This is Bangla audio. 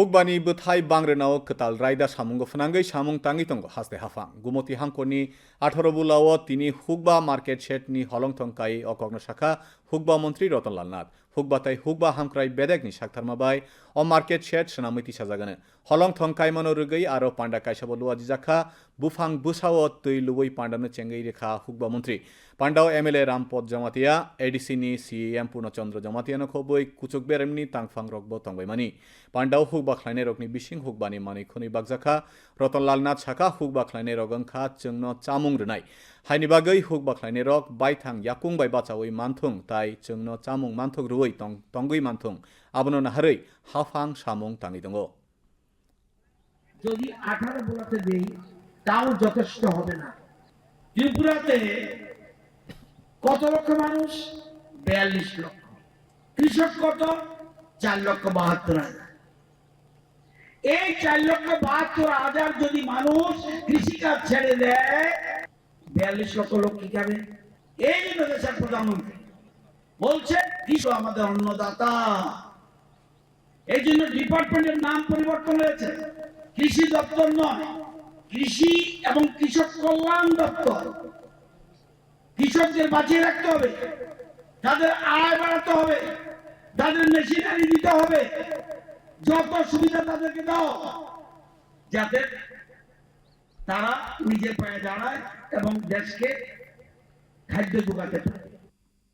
হুকবানি বথাই বাংরেনাও কতাল রায়দা সামুঙ্গ ফনাঙ্গৈ সামুং তাঙ্গি তঙ্গ হাসতে হাফাং গুমতি হাংকনি আঠারো বুলাও তিনি হুকবা মার্কেট শেটনি হলং থংকাই অকগ্ন শাখা হুকবা মন্ত্রী রতনলাল নাথ হুকবাতাই হুকবা হামক্রাই বেদেকনি সাকথারমাবাই অ মার্কেট শেট সেনামিতি সাজাগানে হলং থংকাই মনো রুগৈ আরও পান্ডা কাইসাব লুয়া জিজাখা বুফাং বুসাও তৈ লুবই পান্ডানো চেঙ্গৈ রেখা হুকবা মন্ত্রী পান্ডাও এমএলএ রামপদ জমাতিয়া এডিসিনি সিএম পূর্ণচন্দ্র জমাতিয়ানো খবৈ কুচুক বেরেমনি তাংফাং রকব তংবাইমানি পান্ডাও হুকবা খ্লাইনে রকনি বিসিং হুকবানি মানি খনি বাগজাখা রতনলাল নাথ সাখা হুকবা খ্লাইনে রগংখা চংনো চামুং রনাই হাইনি বাগৈ হুকবা খ্লাইনে রক বাইথাং ইয়াকুং বাই বাচাওই মানথুং তাই চংনো চামুং মানথুক রুই তং তংগৈ মানথুং আবনো নাহারৈ হাফাং সামুং তাঙ্গি দঙ্গ যদি আঠারো বোলাতে দেই তাও যথেষ্ট হবে না ত্রিপুরাতে কত লক্ষ মানুষ? বিয়াল্লিশ লক্ষ। কৃষক কত? চার লক্ষ বাহাত্তর হাজার। এই চার লক্ষ বাহাত্তর হাজার যদি মানুষ কৃষিকাজ ছেড়ে দেয়, বিয়াল্লিশ লক্ষ লোক কি খাবে? এই জন্য দেশের প্রধানমন্ত্রী বলছে, কৃষক আমাদের অন্নদাতা। এই জন্য ডিপার্টমেন্টের নাম পরিবর্তন হয়েছে। কৃষি দপ্তর নয়, কৃষি এবং কৃষক কল্যাণ দপ্তর। কৃষকদের বাঁচিয়ে রাখতে হবে, তাদের আয় বাড়াতে হবে, তাদের মেশিনারি দিতে হবে। যত সুবিধা তাদেরকে দাও। যাতে তারা নিজের পায়ে দাঁড়ায় এবং দেশকে খাদ্য যোগাতে পারে।